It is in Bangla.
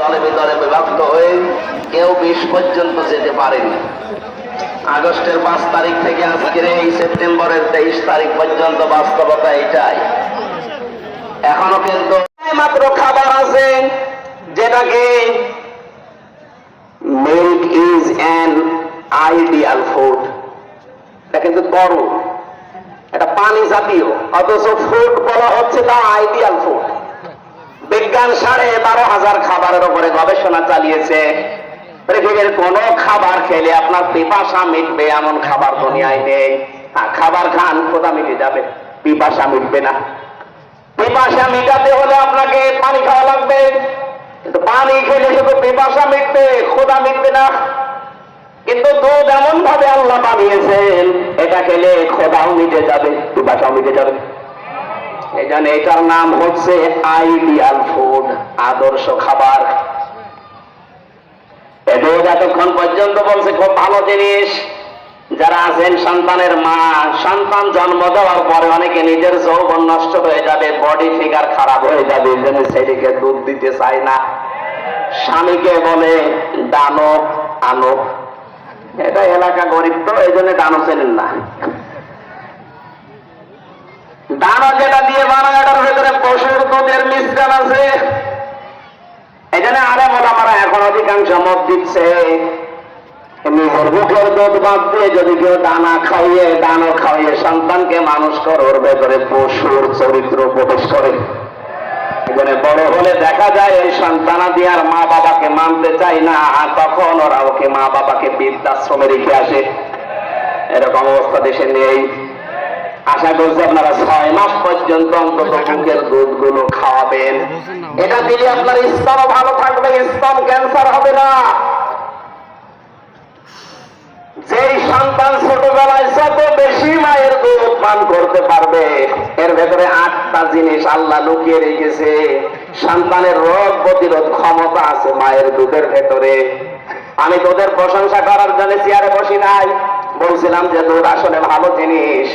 দলে বিদলে বিভক্ত হয়ে কেউ বিশ পর্যন্ত যেতে পারেনি। আগস্টের পাঁচ তারিখ থেকে আজকের এই সেপ্টেম্বরের তেইশ তারিখ পর্যন্ত বাস্তবতা এটাই। এখনও কিন্তু মাত্র খাবার আছে যেটাকে milk is an ideal food এটা কিন্তু তরল এটা পানি জাতীয়, অথচ ফুড বলা হচ্ছে তা আইডিয়াল ফুড বিজ্ঞান সাড়ে বারো হাজার খাবারের উপরে গবেষণা চালিয়েছে। পৃথিবীর কোন খাবার খেলে আপনার পিপাসা মিটবে, এমন খাবার দুনিয়ায় নেই। খাবার খান, খোদা মিটে যাবে, পিপাসা মিটবে না। পিপাসা মিটাতে হলে আপনাকে পানি খাওয়া লাগবে। কিন্তু পানি খেলে শুধু পিপাসা মিটবে, খোদা মিটবে না। কিন্তু দুধ এমন ভাবে আল্লাহ বানিয়েছেন, এটা খেলে খোদাও মিটে যাবে, পিপাসাও মিটে যাবে। এই জন্য এটার নাম হচ্ছে আইডিয়াল ফুড। আদর্শ খাবার। এদের এতক্ষণ পর্যন্ত বলছে, খুব ভালো জিনিস। যারা আছেন সন্তানের মা, সন্তান জন্ম দেওয়ার পরে অনেকে নিজের যৌবন নষ্ট হয়ে যাবে বডি ফিগার খারাপ হয়ে যাবে, এই জন্য ছেলেকে দুধ দিতে চায় না। স্বামীকে বলে দানো আনো এটা এলাকা গরিব তো, এই জন্য দানো চেনেন না। দানা যেটা দিয়ে বানায়, এটার ভেতরে পশুর দুধের মিশ্রণ আছে। অধিকাংশ দিচ্ছে। নিজের মুখের দুধ বাদ দিয়ে যদি কেউ দানা খাইয়ে দানা খাইয়ে সন্তানকে মানুষ করে, ওর ভেতরে পশুর চরিত্র প্রবেশ করে। এখানে বড় হলে দেখা যায়, এই সন্তানাদি আর মা বাবাকে মানতে চায় না, আর তখন ওরা ওকে মা বাবাকে বৃদ্ধাশ্রমে রেখে আসে। এরকম অবস্থা দেশে নেই। আশা করছি আপনারা ছয় মাস পর্যন্ত অন্তত বুকের দুধগুলো খাওয়াবেন। এটা দিলে আপনার স্তন ভালো থাকবে, স্তন ক্যান্সার সন্তান ছোটবেলায় যত বেশি মায়ের দুধ পান করতে পারবে, এর ভেতরে আটটা জিনিস আল্লাহ লুকিয়ে রেখেছে। সন্তানের রোগ প্রতিরোধ ক্ষমতা আছে মায়ের দুধের ভেতরে। আমি তোদের প্রশংসা করার জন্য চেয়ারে বসি নাই। বলছিলাম যে দুধ আসলে ভালো জিনিস।